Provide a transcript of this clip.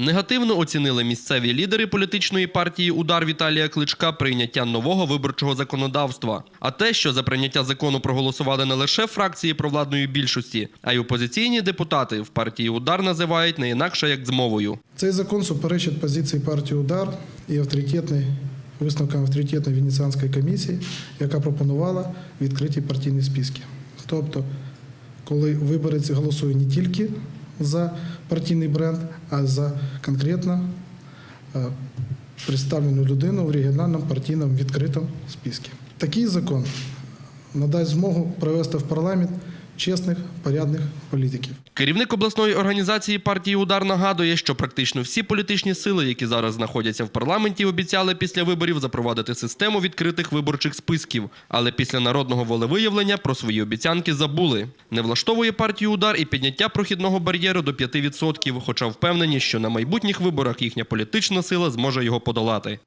Негативно оцінили місцеві лідери політичної партії Удар Віталія Кличка прийняття нового виборчого законодавства. А те, що за прийняття закону проголосували не лише фракції провладної більшості, а й опозиційні депутати в партії Удар називають не інакше як змовою. Цей закон суперечить позиції партії Удар і авторитетний висновкам авторитетної венеціанської комісії, яка пропонувала відкриті партійні списки. Тобто, коли виборець голосує не тільки за партійний бренд, а за конкретно е, представлену людину в регіональному партійному відкритому списку. Такий закон надасть змогу провести в парламент чесних, порядних політиків. Керівник обласної організації партії Удар нагадує, що практично всі політичні сили, які зараз знаходяться в парламенті, обіцяли після виборів запровадити систему відкритих виборчих списків. Але після народного волевиявлення про свої обіцянки забули. Не влаштовує партію Удар і підняття прохідного бар'єру до 5%, хоча впевнені, що на майбутніх виборах їхня політична сила зможе його подолати.